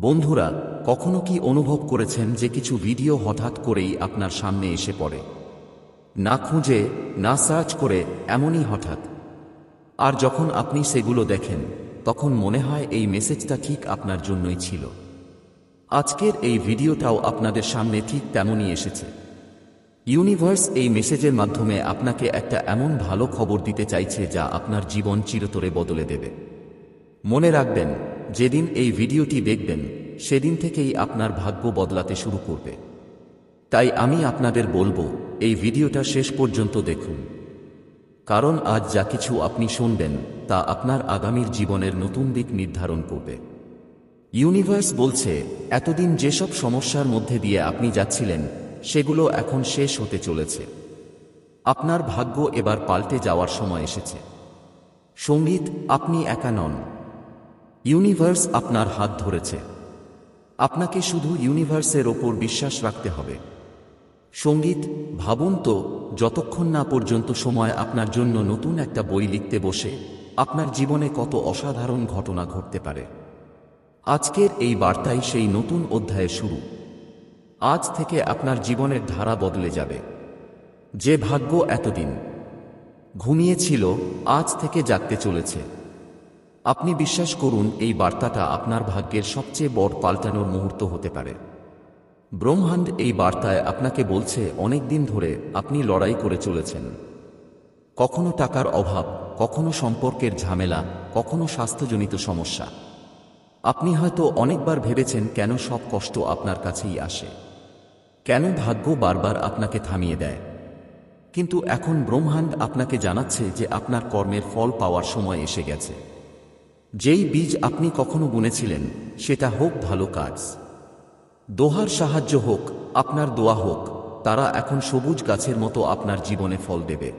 বন্ধুরা, কখনো কি অনুভব করেছেন যে কিছু ভিডিও হঠাৎ করেই আপনার সামনে এসে পড়ে? না খুঁজে, না সার্চ করে এমনই হঠাৎ। আর যখন আপনি সেগুলো দেখেন, তখন মনে হয় এই মেসেজটা ঠিক আপনার জন্যই ছিল। আজকের এই ভিডিওটাও আপনাদের সামনে ঠিক তেমনই এসেছে। ইউনিভার্স এই মেসেজের মাধ্যমে আপনাকে একটা এমন ভালো খবর দিতে চাইছে যা আপনার জীবন চিরতরে বদলে দেবে। মনে রাখবেন যেদিন এই ভিডিওটি দেখবেন, সেদিন থেকেই আপনার ভাগ্য বদলাতে শুরু করবে। তাই আমি আপনাদের বলব, এই ভিডিওটা শেষ পর্যন্ত দেখুন। কারণ আজ যা কিছু আপনি শুনবেন, তা আপনার আগামীর জীবনের নতুন দিক নির্ধারণ করবে। ইউনিভার্স বলছে, এতদিন যেসব সমস্যার মধ্যে দিয়ে আপনি যাচ্ছিলেন, সেগুলো এখন শেষ হতে চলেছে। আপনার ভাগ্য এবার পাল্টে যাওয়ার সময় এসেছে। সংগীত, আপনি একা নন। ইউনিভার্স আপনার হাত ধরেছে। আপনাকে শুধু ইউনিভার্সের ওপর বিশ্বাস রাখতে হবে। সংগীত, ভাবুন তো, যতক্ষণ না পর্যন্ত সময় আপনার জন্য নতুন একটা বই লিখতে বসে, আপনার জীবনে কত অসাধারণ ঘটনা ঘটতে পারে। আজকের এই বার্তাই সেই নতুন অধ্যায়ের শুরু। আজ থেকে আপনার জীবনের ধারা বদলে যাবে। যে ভাগ্য এতদিন। ঘুমিয়েছিল, আজ থেকে জাগতে চলেছে। আপনি বিশ্বাস করুন, এই বার্তাটা আপনার ভাগ্যের সবচেয়ে বড় পাল্টানোর মুহূর্ত হতে পারে। ব্রহ্মাণ্ড এই বার্তায় আপনাকে বলছে, অনেক দিন ধরে আপনি লড়াই করে চলেছেন। কখনো টাকার অভাব, কখনো সম্পর্কের ঝামেলা, কখনো স্বাস্থ্যজনিত সমস্যা। আপনি হয়তো অনেকবার ভেবেছেন কেন সব কষ্ট আপনার কাছেই আসে। কেন ভাগ্য বারবার আপনাকে থামিয়ে দেয়? কিন্তু এখন ব্রহ্মাণ্ড আপনাকে জানাচ্ছে যে আপনার কর্মের ফল পাওয়ার সময় এসে গেছে। যেই বীজ আপনি কখনো বুনেছিলেন, সেটা হোক ভালো কাজ। দোহার সাহায্য হোক, আপনার দোয়া হোক, তারা এখন সবুজ গাছের মতো আপনার জীবনে ফল দেবে।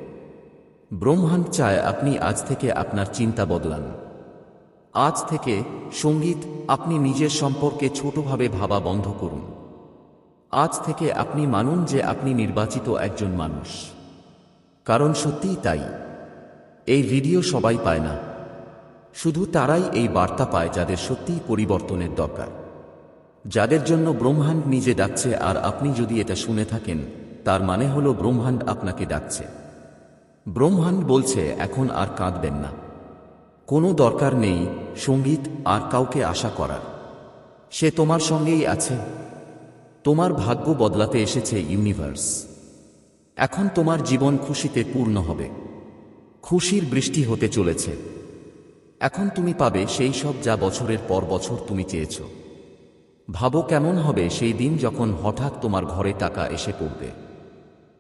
ব্রহ্মাণ্ড চায় আপনি আজ থেকে আপনার চিন্তা বদলান। আজ থেকে সংগীত আপনি নিজের সম্পর্কে ছোটভাবে ভাবা বন্ধ করুন। আজ থেকে আপনি মানুন যে আপনি নির্বাচিত একজন মানুষ। কারণ সত্যিই তাই। এই ভিডিও সবাই পায় না। শুধু তারাই এই বার্তা পায় যাদের সত্যিই পরিবর্তনের দরকার। যাদের জন্য ব্রহ্মাণ্ড নিজে ডাকছে আর আপনি যদি এটা শুনে থাকেন, তার মানে হল ব্রহ্মাণ্ড আপনাকে ডাকছে। ব্রহ্মাণ্ড বলছে, এখন আর কাঁদবেন না। কোনো দরকার নেই, সংগীত আর কাউকে আশা করার। সে তোমার সঙ্গেই আছে। তোমার ভাগ্য বদলাতে এসেছে ইউনিভার্স। এখন তোমার জীবন খুশিতে পূর্ণ হবে। খুশির বৃষ্টি হতে চলেছে। এখন তুমি পাবে সেই সব যা বছরের পর বছর তুমি চেয়েছ। ভাবো কেমন হবে সেই দিন যখন হঠাৎ তোমার ঘরে টাকা এসে পড়বে।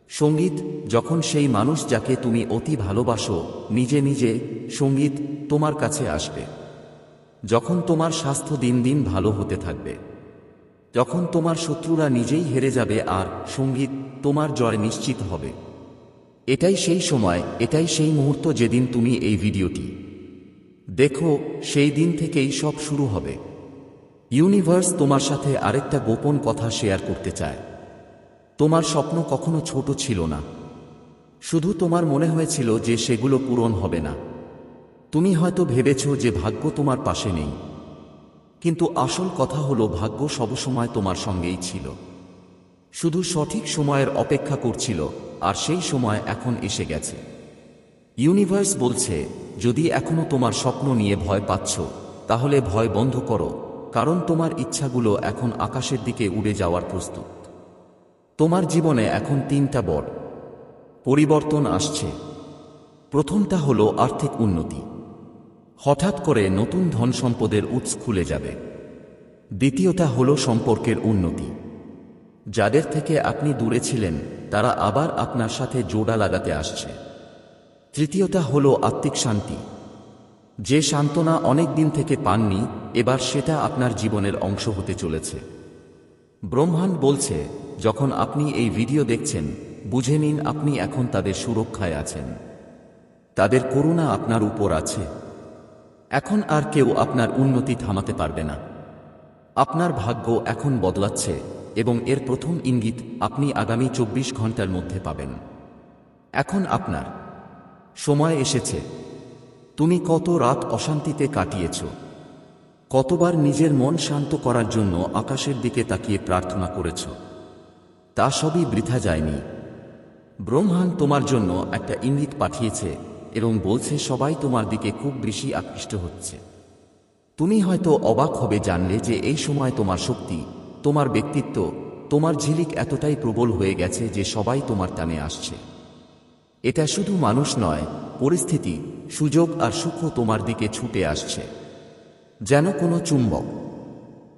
সংগীত, যখন সেই মানুষ যাকে তুমি অতি ভালোবাসো, নিজে নিজে সংগীত তোমার কাছে আসবে। যখন তোমার স্বাস্থ্য দিন দিন ভালো হতে থাকবে। যখন তোমার শত্রুরা নিজেই হেরে যাবে আর সংগীত তোমার জয় নিশ্চিত হবে। এটাই সেই সময়, এটাই সেই মুহূর্ত যেদিন তুমি এই ভিডিওটি দেখো, সেই দিন থেকেই সব শুরু হবে। ইউনিভার্স তোমার সাথে আরেকটা গোপন কথা শেয়ার করতে চায়। তোমার স্বপ্ন কখনো ছোট ছিল না। শুধু তোমার মনে হয়েছিল যে সেগুলো পূরণ হবে না। তুমি হয়তো ভেবেছ যে ভাগ্য তোমার পাশে নেই। কিন্তু আসল কথা হলো, ভাগ্য সবসময় তোমার সঙ্গেই ছিল। শুধু সঠিক সময়ের অপেক্ষা করছিল, আর সেই সময় এখন এসে গেছে। ইউনিভার্স বলছে, যদি এখনও তোমার স্বপ্ন নিয়ে ভয় পাচ্ছ, তাহলে ভয় বন্ধ করো, কারণ তোমার ইচ্ছাগুলো এখন আকাশের দিকে উড়ে যাওয়ার প্রস্তুত। তোমার জীবনে এখন তিনটা বড় পরিবর্তন আসছে। প্রথমটা হলো আর্থিক উন্নতি। হঠাৎ করে নতুন ধন সম্পদের উৎস খুলে যাবে। দ্বিতীয়টা হলো সম্পর্কের উন্নতি। যাদের থেকে আপনি দূরে ছিলেন, তারা আবার আপনার সাথে জোড়া লাগাতে আসছে। তৃতীয়টা হল আত্মিক শান্তি। যে সান্ত্বনা অনেক দিন থেকে পাননি, এবার সেটা আপনার জীবনের অংশ হতে চলেছে। ব্রহ্মাণ্ড বলছে, যখন আপনি এই ভিডিও দেখছেন, বুঝে নিন আপনি এখন তাদের সুরক্ষায় আছেন। তাদের করুণা আপনার উপর আছে। এখন আর কেউ আপনার উন্নতি থামাতে পারবে না। আপনার ভাগ্য এখন বদলাচ্ছে এবং এর প্রথম ইঙ্গিত আপনি আগামী চব্বিশ ঘণ্টার মধ্যে পাবেন। এখন আপনার সময় এসেছে। তুমি কত রাত অশান্তিতে কাটিয়েছ। কতবার নিজের মন শান্ত করার জন্য আকাশের দিকে তাকিয়ে প্রার্থনা করেছ। তা সবই বৃথা যায়নি। ব্রহ্মাণ তোমার জন্য একটা ইঙ্গিত পাঠিয়েছে এবং বলছে সবাই তোমার দিকে খুব বেশি আকৃষ্ট হচ্ছে। তুমি হয়তো অবাক হবে জানলে যে এই সময় তোমার শক্তি, তোমার ব্যক্তিত্ব, তোমার ঝিলিক এতটাই প্রবল হয়ে গেছে যে সবাই তোমার টানে আসছে। এটা শুধু মানুষ নয়, পরিস্থিতি, সুযোগ আর সুখ তোমার দিকে ছুটে আসছে। যেন কোনো চুম্বক।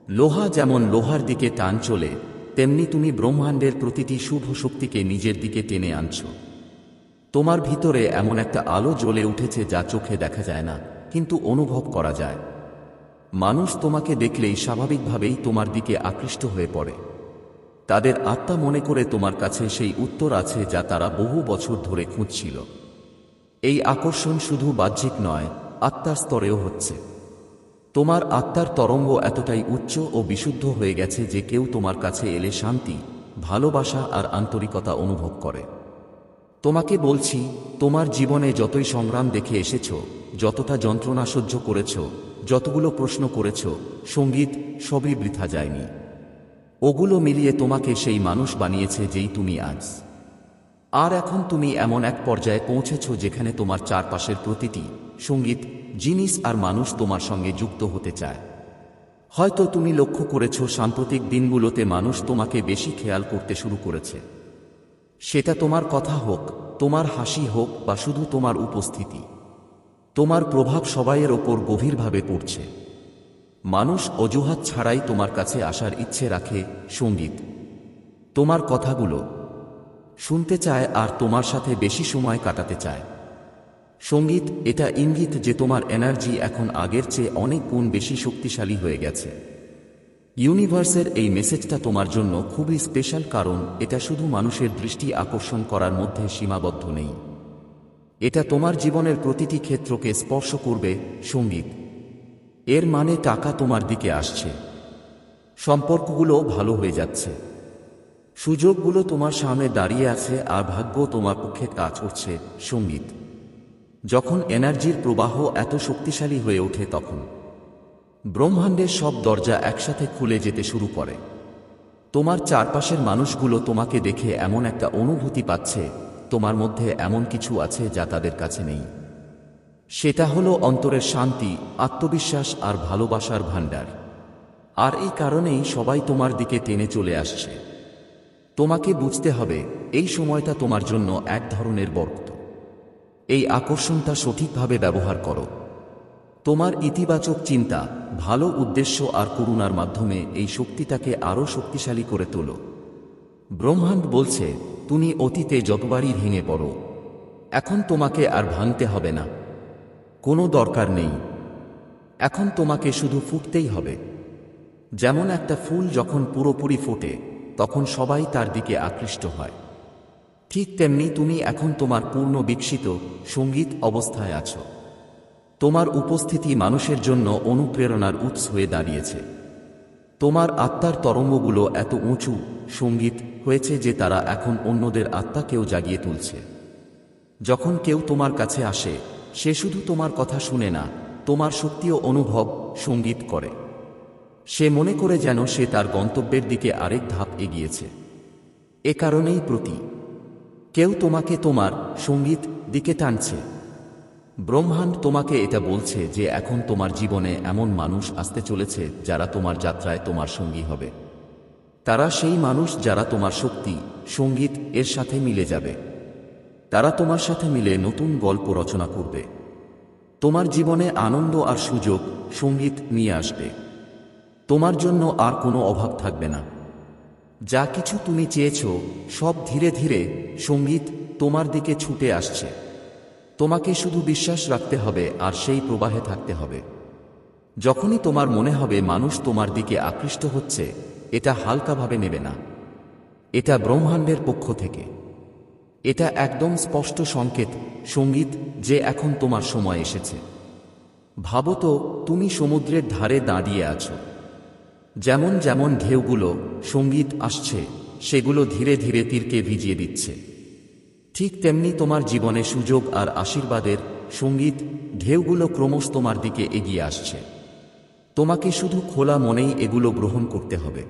লোহা যেমন লোহার দিকে টান চলে, তেমনি তুমি ব্রহ্মাণ্ডের প্রতিটি শুভ শক্তিকে নিজের দিকে টেনে আনছ। তোমার ভিতরে এমন একটা আলো জ্বলে উঠেছে যা চোখে দেখা যায় না, কিন্তু অনুভব করা যায়। মানুষ তোমাকে দেখলেই স্বাভাবিকভাবেই তোমার দিকে আকৃষ্ট হয়ে পড়ে। তাদের আত্মা মনে করে তোমার কাছে সেই উত্তর আছে যা তারা বহু বছর ধরে খুঁজছিল। এই আকর্ষণ শুধু বাহ্যিক নয়, আত্মার স্তরেও হচ্ছে। তোমার আত্মার তরঙ্গ এতটাই উচ্চ ও বিশুদ্ধ হয়ে গেছে যে কেউ তোমার কাছে এলে শান্তি, ভালোবাসা আর আন্তরিকতা অনুভব করে। তোমাকে বলছি, তোমার জীবনে যতই সংগ্রাম দেখে এসেছ, যতটা যন্ত্রণা সহ্য করেছ, যতগুলো প্রশ্ন করেছ, সংগীত সবই বৃথা যায়নি। ওগুলো মিলিয়ে তোমাকে সেই মানুষ বানিয়েছে যেই তুমি আজ। আর এখন তুমি এমন এক পর্যায়ে পৌঁছেছ যেখানে তোমার চারপাশের প্রতিটি সংগীত, জিনিস আর মানুষ তোমার সঙ্গে যুক্ত হতে চায়। হয়তো তুমি লক্ষ্য করেছ সাম্প্রতিক দিনগুলোতে মানুষ তোমাকে বেশি খেয়াল করতে শুরু করেছে। সেটা তোমার কথা হোক, তোমার হাসি হোক বা শুধু তোমার উপস্থিতি। তোমার প্রভাব সবাইয়ের ওপর গভীরভাবে পড়ছে। মানুষ অজুহাত ছাড়াই তোমার কাছে আসার ইচ্ছে রাখে সংগীত। তোমার কথাগুলো শুনতে চায় আর তোমার সাথে বেশি সময় কাটাতে চায়। সংগীত এটা ইঙ্গিত যে তোমার এনার্জি এখন আগের চেয়ে অনেক গুণ বেশি শক্তিশালী হয়ে গেছে। ইউনিভার্সের এই মেসেজটা তোমার জন্য খুবই স্পেশাল কারণ এটা শুধু মানুষের দৃষ্টি আকর্ষণ করার মধ্যে সীমাবদ্ধ নেই। এটা তোমার জীবনের প্রতিটি ক্ষেত্রকে স্পর্শ করবে সংগীত। এর মানে টাকা তোমার দিকে আসছে। সম্পর্কগুলো ভালো হয়ে যাচ্ছে। সুযোগগুলো তোমার সামনে দাঁড়িয়ে আছে আর ভাগ্য তোমার পক্ষে কাজ করছে, সংগীত। যখন এনার্জির প্রবাহ এত শক্তিশালী হয়ে ওঠে তখন। ব্রহ্মাণ্ডের সব দরজা একসাথে খুলে যেতে শুরু করে। তোমার চারপাশের মানুষগুলো তোমাকে দেখে এমন একটা অনুভূতি পাচ্ছে, তোমার মধ্যে এমন কিছু আছে যা তাদের কাছে নেই। সেটা হলো অন্তরের শান্তি, আত্মবিশ্বাস আর ভালোবাসার ভাণ্ডার। আর এই কারণেই সবাই তোমার দিকে টেনে চলে আসছে। তোমাকে বুঝতে হবে, এই সময়টা তোমার জন্য এক ধরনের বর্ত এই আকর্ষণটা সঠিকভাবে ব্যবহার করো। তোমার ইতিবাচক চিন্তা, ভালো উদ্দেশ্য আর করুণার মাধ্যমে এই শক্তিটাকে আরও শক্তিশালী করে তোলো। ব্রহ্মাণ্ড বলছে, তুমি অতীতে যতবারই ভেঙে পড়ো, এখন তোমাকে আর ভাঙতে হবে না। কোনো দরকার নেই। এখন তোমাকে শুধু ফুটতেই হবে। যেমন একটা ফুল যখন পুরোপুরি ফোটে, তখন সবাই তার দিকে আকৃষ্ট হয়। ঠিক তেমনি তুমি এখন তোমার পূর্ণ বিকশিত, সংগীত অবস্থায় আছো। তোমার উপস্থিতি মানুষের জন্য অনুপ্রেরণার উৎস হয়ে দাঁড়িয়েছে। তোমার আত্মার তরঙ্গগুলো এত উঁচু, সংগীত হয়েছে যে তারা এখন অন্যদের আত্মাকেও জাগিয়ে তুলছে। যখন কেউ তোমার কাছে আসে সে শুধু তোমার কথা শুনে না, তোমার শক্তিও অনুভব সংগীত করে। সে মনে করে যেন সে তার গন্তব্যের দিকে আরেক ধাপ এগিয়েছে। এ কারণেই প্রতি। কেউ তোমাকে তোমার সংগীত দিকে টানছে। ব্রহ্মাণ্ড তোমাকে এটা বলছে যে এখন তোমার জীবনে এমন মানুষ আসতে চলেছে যারা তোমার যাত্রায় তোমার সঙ্গী হবে। তারা সেই মানুষ যারা তোমার শক্তি, সংগীত এর সাথে মিলে যাবে। তারা তোমার সাথে মিলে নতুন গল্প রচনা করবে। তোমার জীবনে আনন্দ আর সুযোগ সংগীত নিয়ে আসবে। তোমার জন্য আর কোনো অভাব থাকবে না। যা কিছু তুমি চেয়েছ, সব ধীরে ধীরে সংগীত তোমার দিকে ছুটে আসছে। তোমাকে শুধু বিশ্বাস রাখতে হবে আর সেই প্রবাহে থাকতে হবে। যখনই তোমার মনে হবে মানুষ তোমার দিকে আকৃষ্ট হচ্ছে, এটা হালকাভাবে নেবে না। এটা ব্রহ্মাণ্ডের পক্ষ থেকে। এটা একদম স্পষ্ট সংকেত, সংগীত যে এখন তোমার সময় এসেছে। ভাবো তো, তুমি সমুদ্রের ধারে দাঁড়িয়ে আছো। যেমন যেমন ঢেউগুলো, সংগীত আসছে, সেগুলো ধীরে ধীরে তীরকে ভিজিয়ে দিচ্ছে। ঠিক তেমনি তোমার জীবনে সুযোগ আর আশীর্বাদের, সংগীত, ঢেউগুলো ক্রমশ তোমার দিকে এগিয়ে আসছে। তোমাকে শুধু খোলা মনেই এগুলো গ্রহণ করতে হবে।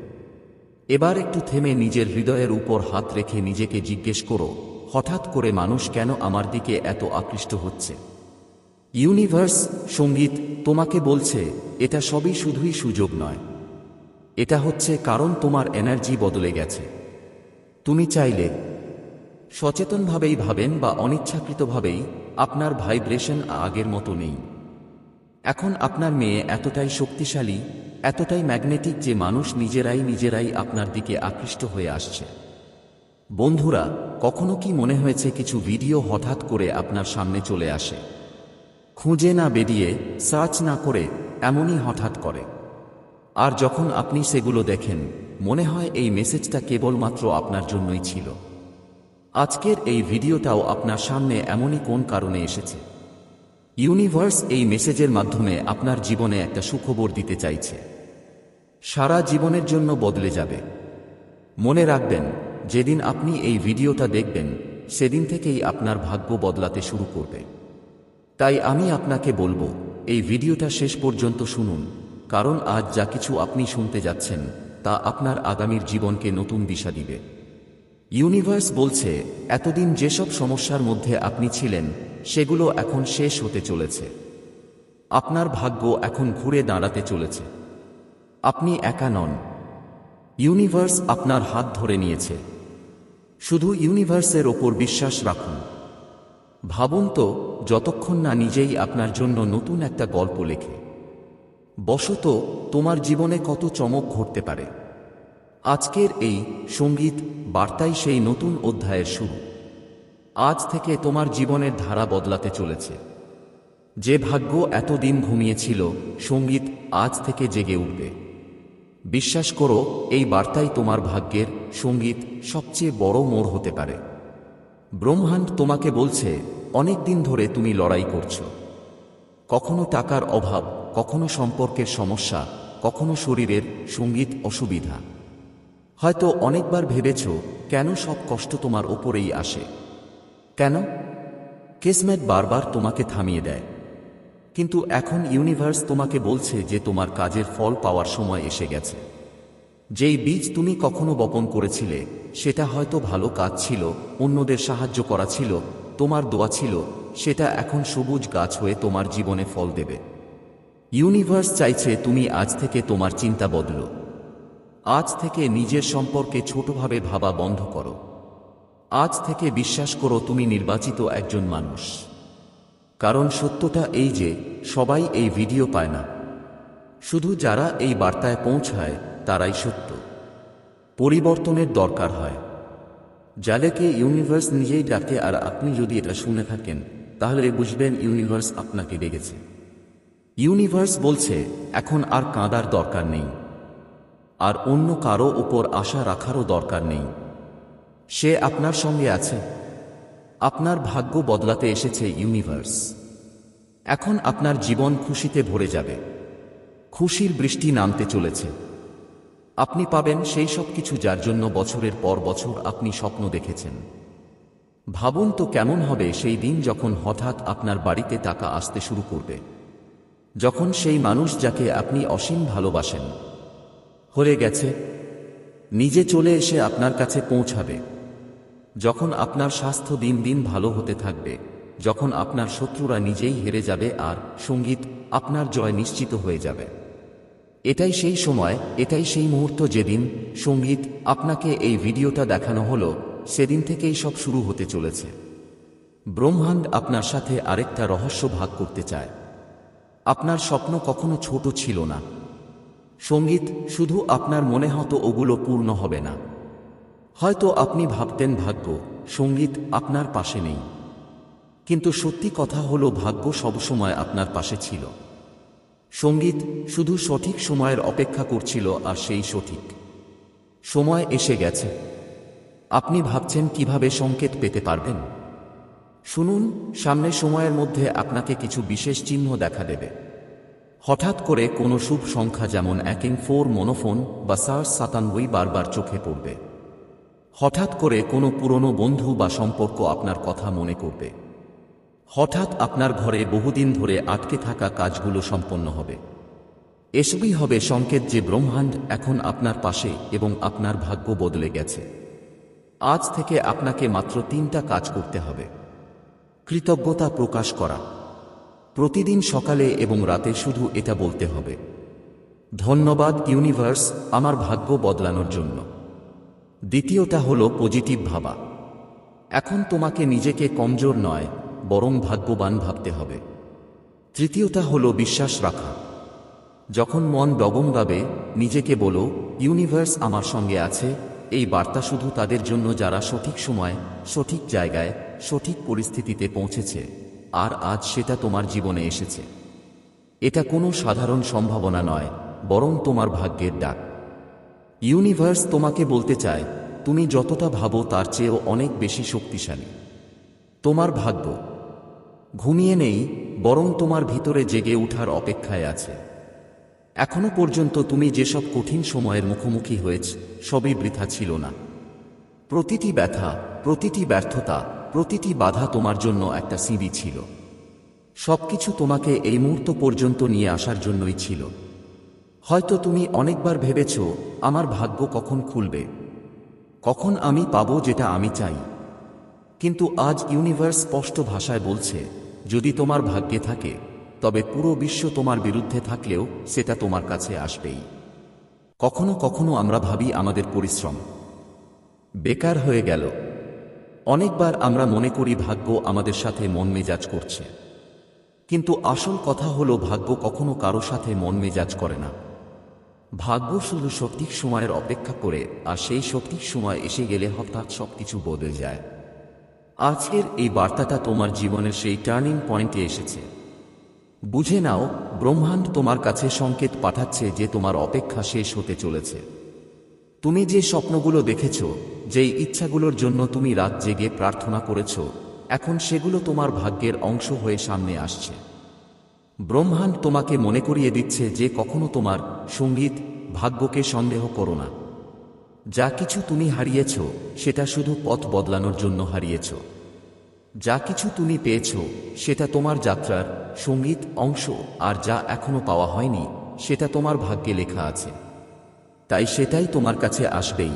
এবার একটু থেমে নিজের হৃদয়ের উপর হাত রেখে নিজেকে জিজ্ঞেস করো হঠাৎ করে মানুষ কেন আমার দিকে এত আকৃষ্ট হচ্ছে? ইউনিভার্স, সংগীত, তোমাকে বলছে, এটা সবই শুধুই সুযোগ নয়। এটা হচ্ছে কারণ তোমার এনার্জি বদলে গেছে। তুমি চাইলে সচেতনভাবেই ভাবেন বা অনিচ্ছাকৃতভাবেই আপনার ভাইব্রেশন আগের মতো নেই। এখন আপনার মেয়ে এতটাই শক্তিশালী, এতটাই ম্যাগনেটিক যে মানুষ নিজেরাই নিজেরাই আপনার দিকে আকৃষ্ট হয়ে আসছে। বন্ধুরা, কখনো কি মনে হয়েছে কিছু ভিডিও হঠাৎ করে আপনার সামনে চলে আসে? খুঁজে না বেরিয়ে, সার্চ না করে, এমনই হঠাৎ করে। আর যখন আপনি সেগুলো দেখেন, মনে হয় এই মেসেজটা কেবলমাত্র আপনার জন্যই ছিল। আজকের এই ভিডিওটাও আপনার সামনে এমনই কোন কারণে এসেছে? ইউনিভার্স এই মেসেজের মাধ্যমে আপনার জীবনে একটা সুখবর দিতে চাইছে। সারা জীবনের জন্য বদলে যাবে। মনে রাখবেন যেদিন আপনি এই ভিডিওটা দেখবেন, সেদিন থেকেই আপনার ভাগ্য বদলাতে শুরু করবে। তাই আমি আপনাকে বলব, এই ভিডিওটা শেষ পর্যন্ত শুনুন, কারণ আজ যা কিছু আপনি শুনতে যাচ্ছেন, তা আপনার আগামীর জীবনকে নতুন দিশা দিবে। ইউনিভার্স বলছে, এতদিন যেসব সমস্যার মধ্যে আপনি ছিলেন, সেগুলো এখন শেষ হতে চলেছে। আপনার ভাগ্য এখন ঘুরে দাঁড়াতে চলেছে। আপনি একা নন ইউনিভার্স আপনার হাত ধরে নিয়েছে। শুধু ইউনিভার্সের ওপর বিশ্বাস রাখুন। ভাবুন তো, যতক্ষণ না নিজেই আপনার জন্য নতুন একটা গল্প লেখে। বশত তোমার জীবনে কত চমক ঘটতে পারে। আজকের এই সংগীত, বার্তাই সেই নতুন অধ্যায়ের শুরু। আজ থেকে তোমার জীবনের ধারা বদলাতে চলেছে। যে ভাগ্য এতদিন ঘুমিয়েছিল, সংগীত আজ থেকে জেগে উঠবে। বিশ্বাস করো, এই বার্তাই তোমার ভাগ্যের সংগীত সবচেয়ে বড় মোড় হতে পারে। ব্রহ্মাণ্ড তোমাকে বলছে, অনেক দিন ধরে তুমি লড়াই করছ। কখনো টাকার অভাব, কখনো সম্পর্কের সমস্যা, কখনো শরীরের সংগীত অসুবিধা। হয়তো অনেকবার ভেবেছ, কেন সব কষ্ট তোমার ওপরেই আসে? কেন? কেসমেট বারবার তোমাকে থামিয়ে দেয়। কিন্তু এখন ইউনিভার্স তোমাকে বলছে যে তোমার কাজের ফল পাওয়ার সময় এসে গেছে। যেই বীজ তুমি কখনো বপন করেছিলে, সেটা হয়তো ভালো কাজ ছিল, অন্যদের সাহায্য করা ছিল, তোমার দোয়া ছিল, সেটা এখন সবুজ গাছ হয়ে তোমার জীবনে ফল দেবে। ইউনিভার্স চাইছে তুমি আজ থেকে তোমার চিন্তা বদলো। আজ থেকে নিজের সম্পর্কে ছোটভাবে ভাবা বন্ধ করো। আজ থেকে বিশ্বাস করো তুমি নির্বাচিত একজন মানুষ। কারণ সত্যটা এই যে, সবাই এই ভিডিও পায় না। শুধু যারা এই বার্তায় পৌঁছায়, তারাই সত্য। পরিবর্তনের দরকার হয়। যাদেরকে ইউনিভার্স নিজেই ডাকে, আর আপনি যদি এটা শুনে থাকেন, তাহলে বুঝবেন ইউনিভার্স আপনাকে ডেকেছে। ইউনিভার্স বলছে, এখন আর কাঁদার দরকার নেই। আর অন্য কারও উপর আশা রাখারও দরকার নেই। সে আপনার সঙ্গে আছে। আপনার ভাগ্য বদলাতে এসেছে ইউনিভার্স। এখন আপনার জীবন খুশিতে ভরে যাবে। খুশির বৃষ্টি নামতে চলেছে। আপনি পাবেন সেই সব কিছু যার জন্য বছরের পর বছর আপনি স্বপ্ন দেখেছেন। ভাবুন তো কেমন হবে সেই দিন যখন হঠাৎ আপনার বাড়িতে টাকা আসতে শুরু করবে। যখন সেই মানুষ যাকে আপনি অসীম ভালোবাসেন। হয়ে গেছে। নিজে চলে এসে আপনার কাছে পৌঁছাবে। যখন আপনার স্বাস্থ্য দিন দিন ভালো হতে থাকবে, যখন আপনার শত্রুরা নিজেই হেরে যাবে আর সংগীত আপনার জয় নিশ্চিত হয়ে যাবে। এটাই সেই সময়, এটাই সেই মুহূর্ত যেদিন সংগীত আপনাকে এই ভিডিওটা দেখানো হলো, সেদিন থেকেই সব শুরু হতে চলেছে। ব্রহ্মাণ্ড আপনার সাথে আরেকটা রহস্য ভাগ করতে চায়। আপনার স্বপ্ন কখনো ছোট ছিল না। সংগীত শুধু আপনার মনে হতো ওগুলো পূর্ণ হবে না। হয়তো আপনি ভাবতেন ভাগ্য, সংগীত আপনার পাশে নেই। কিন্তু সত্যি কথা হলো ভাগ্য সবসময় আপনার পাশে ছিল। সংগীত শুধু সঠিক সময়ের অপেক্ষা করছিল আর সেই সঠিক। সময় এসে গেছে। আপনি ভাবছেন কীভাবে সংকেত পেতে পারবেন? শুনুন, সামনে সময়ের মধ্যে আপনাকে কিছু বিশেষ চিহ্ন দেখা দেবে। হঠাৎ করে কোনো শুভ সংখ্যা যেমন একিং ফোর মনোফোন বা সার সাতানব্বই বারবার চোখে পড়বে। হঠাৎ করে কোনো পুরনো বন্ধু বা সম্পর্ক আপনার কথা মনে করবে। হঠাৎ আপনার ঘরে বহুদিন ধরে আটকে থাকা কাজগুলো সম্পন্ন হবে। এসবই হবে সংকেত যে ব্রহ্মাণ্ড এখন আপনার পাশে এবং আপনার ভাগ্য বদলে গেছে। আজ থেকে আপনাকে মাত্র তিনটা কাজ করতে হবে। কৃতজ্ঞতা প্রকাশ করা। প্রতিদিন সকালে এবং রাতে শুধু এটা বলতে হবে। ধন্যবাদ ইউনিভার্স, আমার ভাগ্য বদলানোর জন্য। দ্বিতীয়টা হলো পজিটিভ ভাবা। এখন তোমাকে নিজেকে কমজোর নয়, বরং ভাগ্যবান ভাবতে হবে। তৃতীয়টা হলো বিশ্বাস রাখা। যখন মন ডগমগাবে নিজেকে বলো, ইউনিভার্স আমার সঙ্গে আছে, এই বার্তা শুধু তাদের জন্য যারা সঠিক সময়, সঠিক জায়গায়, সঠিক পরিস্থিতিতে পৌঁছেছে, আর আজ সেটা তোমার জীবনে এসেছে। এটা কোনো সাধারণ সম্ভাবনা নয়, বরং তোমার ভাগ্যের ডাক। ইউনিভার্স তোমাকে বলতে চায়, তুমি যতটা ভাবো তার চেয়েও অনেক বেশি শক্তিশালী। তোমার ভাগ্য। ঘুমিয়ে নেই, বরং তোমার ভিতরে জেগে ওঠার অপেক্ষায় আছে। এখনও পর্যন্ত তুমি যেসব কঠিন সময়ের মুখোমুখি হয়েছ, সবই বৃথা ছিল না। প্রতিটি ব্যথা, প্রতিটি ব্যর্থতা, প্রতিটি বাধা তোমার জন্য একটা সিঁড়ি ছিল। সবকিছু তোমাকে এই মুহূর্ত পর্যন্ত নিয়ে আসার জন্যই ছিল। হয়তো তুমি অনেকবার ভেবেছ, আমার ভাগ্য কখন খুলবে। কখন আমি পাবো যেটা আমি চাই। কিন্তু আজ ইউনিভার্স স্পষ্ট ভাষায় বলছে, যদি তোমার ভাগ্যে থাকে, তবে পুরো বিশ্ব তোমার বিরুদ্ধে থাকলেও সেটা তোমার কাছে আসবেই। কখনো কখনো আমরা ভাবি আমাদের পরিশ্রম বেকার হয়ে গেল। অনেকবার আমরা মনে করি ভাগ্য আমাদের সাথে মন মেজাজ করছে। কিন্তু আসল কথা হলো, ভাগ্য কখনো কারও সাথে মন মেজাজ করে না। ভাগ্য শুধু সঠিক সময়ের অপেক্ষা করে আর সেই সঠিক সময় এসে গেলে হঠাৎ সবকিছু বদলে যায়। আজকের এই বার্তাটা তোমার জীবনের সেই টার্নিং পয়েন্টে এসেছে। বুঝে নাও, ব্রহ্মাণ্ড তোমার কাছে সংকেত পাঠাচ্ছে যে তোমার অপেক্ষা শেষ হতে চলেছে। তুমি যে স্বপ্নগুলো দেখেছ, যেই ইচ্ছাগুলোর জন্য তুমি রাত জেগে প্রার্থনা করেছ, এখন সেগুলো তোমার ভাগ্যের অংশ হয়ে সামনে আসছে। ব্রহ্মাণ্ড তোমাকে মনে করিয়ে দিচ্ছে যে কখনো তোমার সংগীত ভাগ্যকে সন্দেহ করো না। যা কিছু তুমি হারিয়েছ, সেটা শুধু পথ বদলানোর জন্য হারিয়েছ। যা কিছু তুমি পেয়েছ, সেটা তোমার যাত্রার সংগীত অংশ, আর যা এখনও পাওয়া হয়নি, সেটা তোমার ভাগ্যে লেখা আছে। তাই সেটাই তোমার কাছে আসবেই।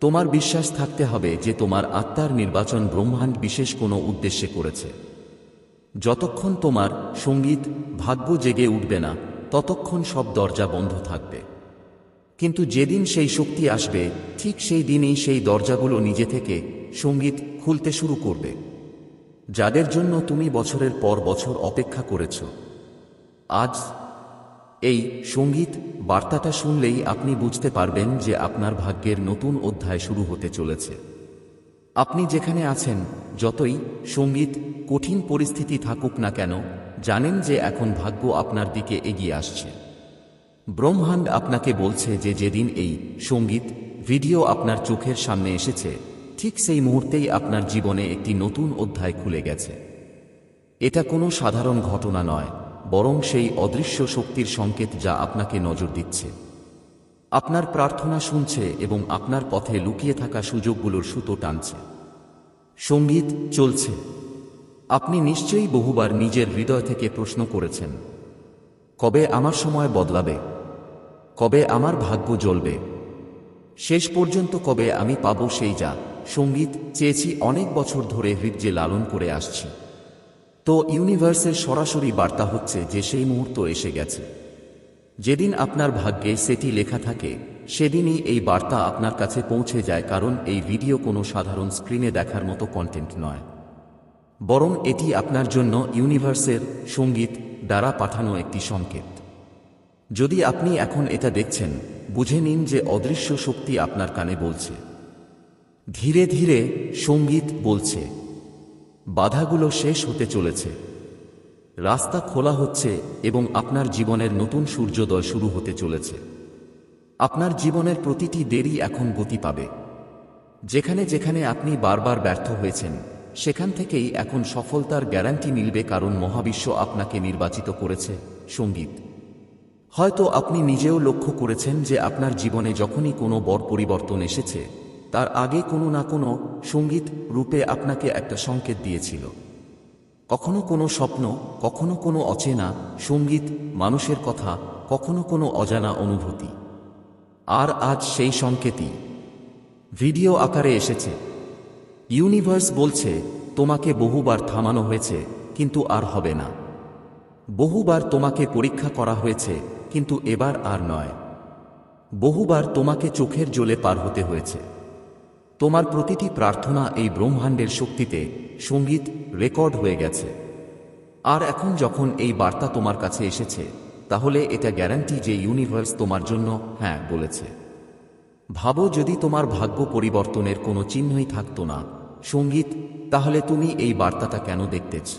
তোমার বিশ্বাস থাকতে হবে যে তোমার আত্মার নির্বাচন ব্রহ্মাণ্ড বিশেষ কোনো উদ্দেশ্যে করেছে। যতক্ষণ তোমার সংগীত ভাগ্য জেগে উঠবে না, ততক্ষণ সব দরজা বন্ধ থাকবে। কিন্তু যেদিন সেই শক্তি আসবে, ঠিক সেই দিনই সেই দরজাগুলো নিজে থেকে সংগীত খুলতে শুরু করবে। যাদের জন্য তুমি বছরের পর বছর অপেক্ষা করেছ। আজ এই সংগীত বার্তাটা শুনলেই আপনি বুঝতে পারবেন যে আপনার ভাগ্যের নতুন অধ্যায় শুরু হতে চলেছে। আপনি যেখানে আছেন, যতই সংগীত কঠিন পরিস্থিতি থাকুক না কেন, জানেন যে এখন ভাগ্য আপনার দিকে এগিয়ে আসছে। ব্রহ্মাণ্ড আপনাকে বলছে যে যেদিন এই সংগীত ভিডিও আপনার চোখের সামনে এসেছে, ঠিক সেই মুহূর্তেই আপনার জীবনে একটি নতুন অধ্যায় খুলে গেছে। এটা কোনো সাধারণ ঘটনা নয়, বরং সেই অদৃশ্য শক্তির সংকেত যা আপনাকে নজর দিচ্ছে। আপনার প্রার্থনা শুনছে এবং আপনার পথে লুকিয়ে থাকা সুযোগগুলোর সুতো টানছে। সংগীত চলছে। আপনি নিশ্চয়ই বহুবার নিজের হৃদয় থেকে প্রশ্ন করেছেন, কবে আমার সময় বদলাবে? কবে আমার ভাগ্য জ্বলবে? শেষ পর্যন্ত কবে আমি পাব সেই যা? সংগীত চেয়েছি অনেক বছর ধরে হৃদয়ে লালন করে আসছি। তো ইউনিভার্সের সরাসরি বার্তা হচ্ছে যে সেই মুহূর্ত এসে গেছে। যেদিন আপনার ভাগ্যে সেটি লেখা থাকে, সেদিনই এই বার্তা আপনার কাছে পৌঁছে যায়, কারণ এই ভিডিও কোনো সাধারণ স্ক্রিনে দেখার মতো কন্টেন্ট নয়। বরং এটি আপনার জন্য ইউনিভার্সের সংগীত দ্বারা পাঠানো একটি সংকেত। যদি আপনি এখন এটা দেখছেন, বুঝে নিন যে অদৃশ্য শক্তি আপনার কানে বলছে। ধীরে ধীরে সংগীত বলছে। বাধাগুলো শেষ হতে চলেছে। রাস্তা খোলা হচ্ছে এবং আপনার জীবনের নতুন সূর্যোদয় শুরু হতে চলেছে। আপনার জীবনের প্রতিটি দেরি এখন গতি পাবে। যেখানে যেখানে আপনি বারবার ব্যর্থ হয়েছেন, সেখান থেকেই এখন সফলতার গ্যারান্টি মিলবে কারণ মহাবিশ্ব আপনাকে নির্বাচিত করেছে, সংগীত। হয়তো আপনি নিজেও লক্ষ্য করেছেন যে আপনার জীবনে যখনই কোনো বড় পরিবর্তন এসেছে, তার আগে কোনো না কোনো সংগীত রূপে আপনাকে একটা সংকেত দিয়েছিল। কখনো কোনো স্বপ্ন, কখনো কোনো অচেনা সংগীত, মানুষের কথা, কখনো কোনো অজানা অনুভূতি। আর আজ সেই সংকেতই। ভিডিও আকারে এসেছে। ইউনিভার্স বলছে, তোমাকে বহুবার থামানো হয়েছে, কিন্তু আর হবে না। বহুবার তোমাকে পরীক্ষা করা হয়েছে, কিন্তু এবার আর নয়। বহুবার তোমাকে চোখের জলে পার হতে হয়েছে। তোমার প্রতিটি প্রার্থনা এই ব্রহ্মাণ্ডের শক্তিতে সংগীত রেকর্ড হয়ে গেছে। আর এখন যখন এই বার্তা তোমার কাছে এসেছে, তাহলে এটা গ্যারান্টি যে ইউনিভার্স তোমার জন্য হ্যাঁ বলেছে। ভাবো যদি তোমার ভাগ্য পরিবর্তনের কোনো চিহ্নই থাকতো না। সংগীত, তাহলে তুমি এই বার্তাটা কেন দেখতেছ?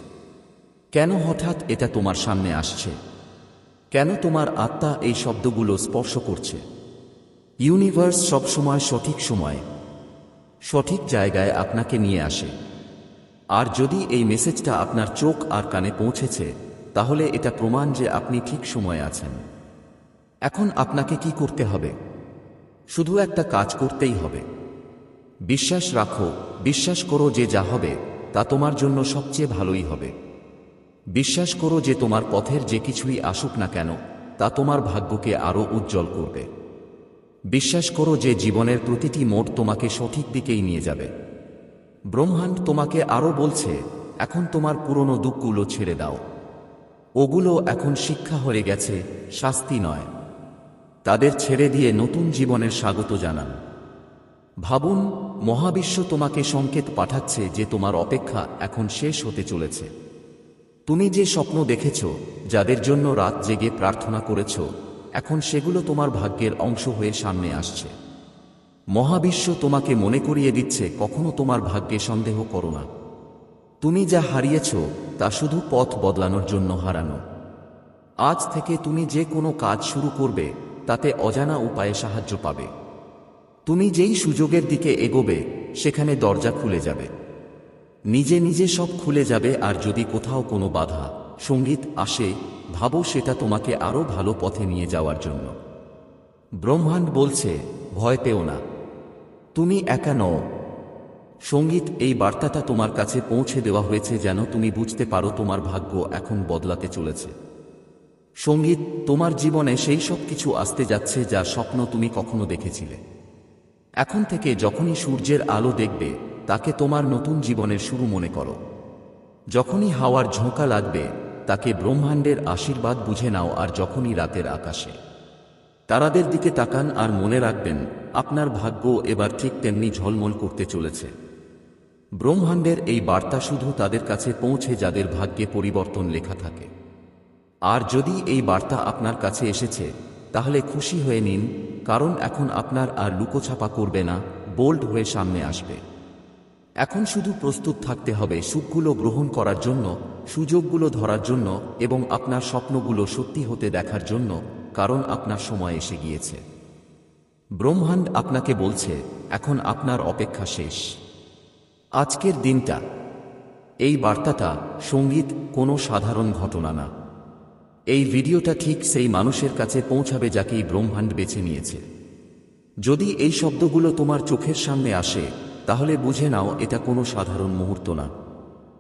কেন হঠাৎ এটা তোমার সামনে আসছে? কেন তোমার আত্মা এই শব্দগুলো স্পর্শ করছে? ইউনিভার্স সবসময় সঠিক সময় সঠিক জায়গায় আপনাকে নিয়ে আসে। আর যদি এই মেসেজটা আপনার চোখ আর কানে পৌঁছেছে, তাহলে এটা প্রমাণ যে আপনি ঠিক সময়ে আছেন। এখন আপনাকে কি করতে হবে? শুধু একটা কাজ করতেই হবে। বিশ্বাস রাখো, বিশ্বাস করো যে যা হবে, তা তোমার জন্য সবচেয়ে ভালোই হবে। বিশ্বাস করো যে তোমার পথের যে কিছুই আসুক না কেন, তা তোমার ভাগ্যকে আরও উজ্জ্বল করবে। বিশ্বাস করো যে জীবনের প্রতিটি মোড় তোমাকে সঠিক দিকেই নিয়ে যাবে। ব্রহ্মাণ্ড তোমাকে আরও বলছে, এখন তোমার পুরনো দুঃখগুলো ছেড়ে দাও। ওগুলো এখন শিক্ষা হয়ে গেছে, শাস্তি নয়। তাদের ছেড়ে দিয়ে নতুন জীবনের স্বাগত জানান। ভাবুন, মহাবিশ্ব তোমাকে সংকেত পাঠাচ্ছে যে তোমার অপেক্ষা এখন শেষ হতে চলেছে। তুমি যে স্বপ্ন দেখেছ, যাদের জন্য রাত জেগে প্রার্থনা করেছ এখন সেগুলো তোমার ভাগ্যের অংশ হয়ে সামনে আসছে। মহাবিশ্ব তোমাকে মনে করিয়ে দিচ্ছে, কখনো তোমার ভাগ্যে সন্দেহ করো না। তুমি যা হারিয়েছ, তা শুধু পথ বদলানোর জন্য হারানো। আজ থেকে তুমি যে কোনো কাজ শুরু করবে, তাতে অজানা উপায়ে সাহায্য পাবে। তুমি যেই সুযোগের দিকে এগোবে, সেখানে দরজা খুলে যাবে। নিজে নিজে সব খুলে যাবে, আর যদি কোথাও কোনো বাধা, সংগীত আসে ভাবো সেটা তোমাকে আরও ভালো পথে নিয়ে যাওয়ার জন্য। ব্রহ্মাণ্ড বলছে, ভয় পেও না। তুমি একা নও। সংগীত, এই বার্তাটা তোমার কাছে পৌঁছে দেওয়া হয়েছে যেন তুমি বুঝতে পারো তোমার ভাগ্য এখন বদলাতে চলেছে। সংগীত, তোমার জীবনে সেই সব কিছু আসতে যাচ্ছে যা স্বপ্ন তুমি কখনো দেখেছিলে। এখন থেকে যখনই সূর্যের আলো দেখবে, তাকে তোমার নতুন জীবনের শুরু মনে করো। যখনই হাওয়ার ঝোঁকা লাগবে তাকে ব্রহ্মাণ্ডের আশীর্বাদ বুঝে নাও আর যখনই রাতের আকাশে। তারাদের দিকে তাকান আর মনে রাখবেন, আপনার ভাগ্য এবার ঠিক তেমনি ঝলমল করতে চলেছে। ব্রহ্মাণ্ডের এই বার্তা শুধু তাদের কাছে পৌঁছে যাদের ভাগ্যে পরিবর্তন লেখা থাকে। আর যদি এই বার্তা আপনার কাছে এসেছে, তাহলে খুশি হয়ে নিন, কারণ এখন আপনার আর লুকোছাপা করবে না, বোল্ড হয়ে সামনে আসবে। এখন শুধু প্রস্তুত থাকতে হবে, সুখগুলো গ্রহণ করার জন্য সুযোগগুলো ধরার জন্য এবং আপনার স্বপ্নগুলো সত্যি হতে দেখার জন্য, কারণ আপনার সময় এসে গিয়েছে। ব্রহ্মাণ্ড আপনাকে বলছে, এখন আপনার অপেক্ষা শেষ। আজকের দিনটা, এই বার্তাটা সংগীত কোনো সাধারণ ঘটনা না। এই ভিডিওটা ঠিক সেই মানুষের কাছে পৌঁছাবে যাকেই ব্রহ্মাণ্ড বেছে নিয়েছে। যদি এই শব্দগুলো তোমার চোখের সামনে আসে, তাহলে বুঝে নাও এটা কোনো সাধারণ মুহূর্ত না।